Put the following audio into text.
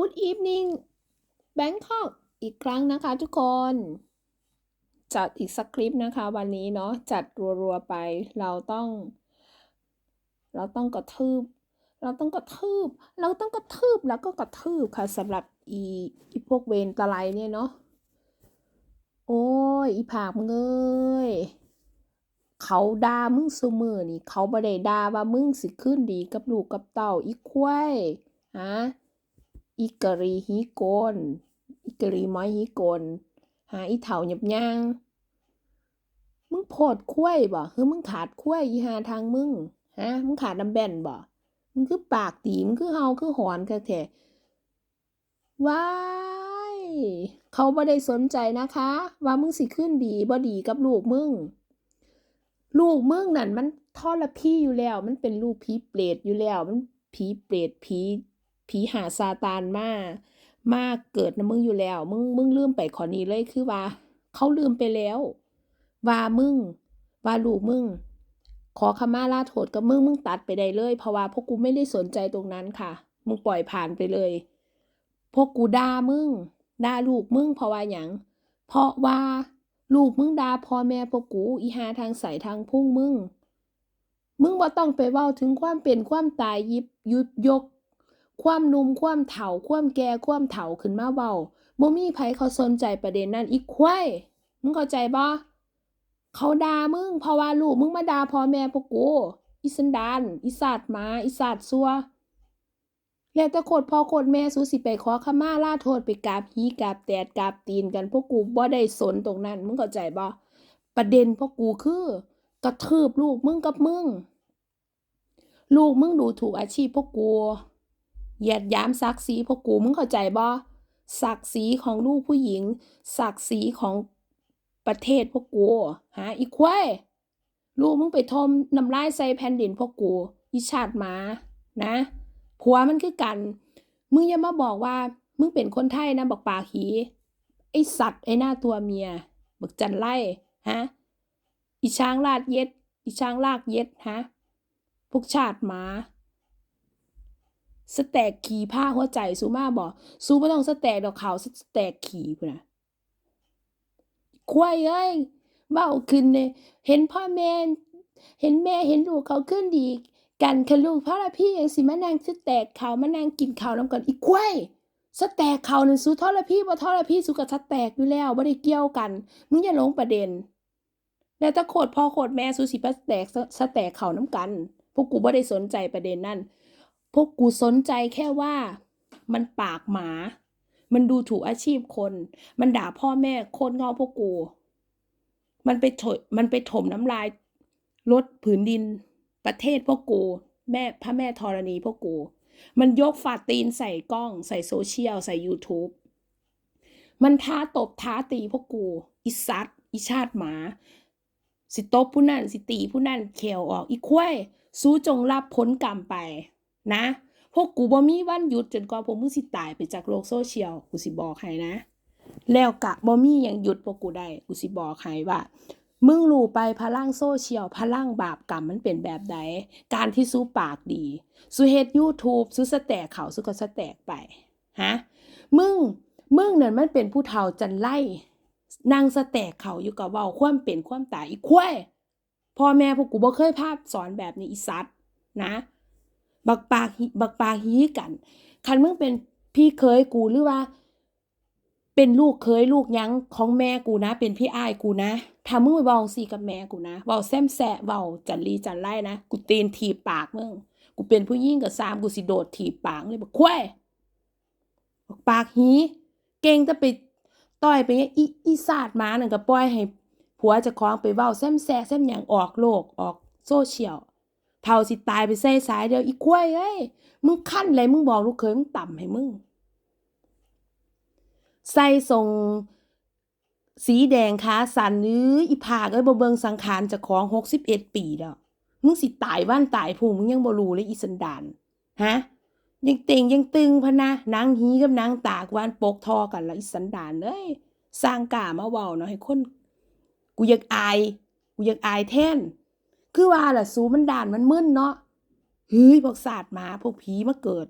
Good evening Bangkok อีกครั้งนะคะทุกคน จัดอีกสักคลิปนะคะ วันนี้เนาะจัดรัวๆไปเราต้อง เราต้องกระทืบ เราต้องกระทืบ เราต้องกระทืบแล้วก็กระทืบค่ะสำหรับอีอีพวกเวรตะไลเนี่ยเนาะโอ้ยอีผากมึงเอ้ยเขาด่ามึงซุมือนี่ เขาบ่ได้ด่าว่ามึงสิขึ้นดีกับลูกกับเต้าอีควายฮะ อีกรีฮีโกนอีกรีไม้ฮีโกนหาอีเฒ่าหยับย่าง มึงโพดควายบ่คือมึงขาดควายอีหาทางมึง ฮะ มึงขาดน้ำแบนบ่ มึงคือปากตีมึงคือเฮาคือหอนคักแท้ว้ายเขาบ่ได้สนใจนะคะ ว่ามึงสิขึ้นดีบ่ดีกับลูกมึง ลูกมึงนั่นมันทรพีอยู่แล้ว มันเป็นลูกผีเปรตอยู่แล้ว มันผีเปรตผี ผีหาซาตานมามาเกิดนะมึงอยู่แล้ว มึงมึงลืมไปขอนี้เลยคือว่า เขาลืมไปแล้ว ว่ามึง ว่าลูกมึง ขอขมาลาโทษกับมึงมึงตัดไปได้เลยเพราะว่าพวกกูไม่ได้สนใจตรงนั้นค่ะ มึงปล่อยผ่านไปเลย พวกกูด่ามึงด่าลูกมึงเพราะว่าหยังเพราะว่าลูกมึงด่าพ่อแม่พวกกูอีหาทางใสทางพุ่งมึง มึงว่าต้องไปเว้าถึงความเป็นความตายยิบยุบยก ความนุ่มความเฒ่าความแก่ความเฒ่าขึ้นมาเว้าบ่มีไผเขาสนใจประเด็นนั้นอีกควายมึงเข้าใจบ่เขาด่ามึงเพราะว่าลูกมึงมาด่าพ่อแม่พวกกูอีสันดานอีสัตว์มาอีสัตว์ซัวแล้วแต่โคตรพ่อโคตรแม่สูสิไปขอขมาลาโทษไปกราบฮีกราบแตดกราบตีนกันพวกกูบ่ได้สนตรงนั้น มึงเข้าใจบ่ประเด็นพวกกูคือกระทืบลูกมึงกับมึง ลูกมึงดูถูกอาชีพพวกกู เหยียดยามศักดิ์ศรีพวกกูมึงเข้าใจบ่ศักดิ์ศรีของลูกผู้หญิง ศักดิ์ศรีของประเทศพวกกูหาอีควายลูกมึงไปทมน้ำลายใส่แผ่นดินพวกกูอีชาติหมานะผัวมันคือกัน มึงอย่ามาบอกว่า มึงเป็นคนไทยนะบอกปากหีไอสัตว์ไอหน้าตัวเมียบักจันไล่ฮะอีช้างลาดเย็ดอีช้างลากเย็ดฮะพวกชาติหมา สแตกขี่ผ้าหัวใจสูมาบอกสูไม่ต้องสแตกดอกขาวสแตกขี่พุ่นนะควายเอ้ยเบ้าขึ้นเนี่ยเห็นพ่อแม่เห็นแม่เห็นลูกเขาขึ้นดีกันคะลูกพราะละพี่ยังสิมานั่งสแตกเขามานั่งกินข้าวน้ำกันอีกควายสแตกเขาวนั่นสู้ทอละพี่บ่ทอละพี่สู้กับสแตกอยู่แล้วบ่ได้เกี่ยวกันมึงอย่าหลงประเด็นแล้วถ้าโคตรพ่อโคตรแม่สู้สิมาสแตกสแตกเขาน้ำกันพวกกูบ่ได้สนใจประเด็นนั่น พวกกูสนใจแค่ว่ามันปากหมา มันดูถูกอาชีพคน มันด่าพ่อแม่โคตรงอพวกกู มันไปถมมันไปถมน้ำลายลดผืนดิน ประเทศพวกกู แม่พระแม่ธรณีพวกกู มันยกฝาตีนใส่กล้อง ใส่โซเชียล ใส่ YouTube มันท้าตบท้าตีพวกกูอีสัตอีชาติหมา สิตบผู้นั่น สิตีผู้นั่นเขวออก อีควยสู้จงรับผลกรรมไป นะ พวกกูบ่มีวันหยุดจนกว่าพวกมึงสิตายไปจากโลกโซเชียลกูสิบอกให้นะ แล้วกะบ่มียังหยุดพวกกูได้กูสิบอกให้ว่ามึงรู้ไปพลังโซเชียลพลังบาปกรรมมันเป็นแบบใด การที่สู้ปากดี สู้เฮ็ด YouTube สู้สแตกเขาสู้ก็สแตกไปฮะมึงมึงนั่นมันเป็นผู้เฒ่าจันไล่นางสแตกเขาอยู่กับเว้าความเป็นความตายอีควายพ่อแม่พวกกูบ่เคยพาสอนแบบนี้อีสัตว์นะ บักปากบักปากฮีกัน คันมึงเป็นพี่เคยกูหรือว่า เป็นลูกเคยลูกยังของแม่กูนะ เป็นพี่อ้ายกูนะถ้ามึงไปเว้าสีกับแม่กูนะเว้าแซมแซะเว้าจันลีจันไล่นะ กูตีนถีบปากมึง กูเป็นผู้หญิงกับซามกูสิโดดถีบปากเลยบอกควยบอกปากหีเก่งแต่ไปต่อยไปเงี้ยอีอีศาสตร์หมานั่นก็ปล่อยให้ผัวจะคล้องไปเว้าแซมแซะแซมหยังออกโลกออกโซเชียล เท่าสิตายไปใส่สายเดียวอีควยเอ้ยมึงขั้นอะไรมึงบอกลูกเคยมึงต่ำให้มึงใส่ทรงสีแดงขาสันหรืออีผากเอ้ยบ่เบิงสังขารจะของหกสิบเอ็ดปีแล้วมึงสิตายว่านตายผู้มึงยังบ่รู้เลยอีสันดานฮะยังเต่งยังตึงพะนะนางฮีกับนางตากวานปกทอกันละอีสันดานเอ้ยสร้างกามาเว้าเนาะให้คน กูอยากอาย กูอยากอายแท่น คือว่าล่ะสูมันด่านมันมึนเนาะเฮ้ยพวกศาสตร์มาพวกผีมาเกิด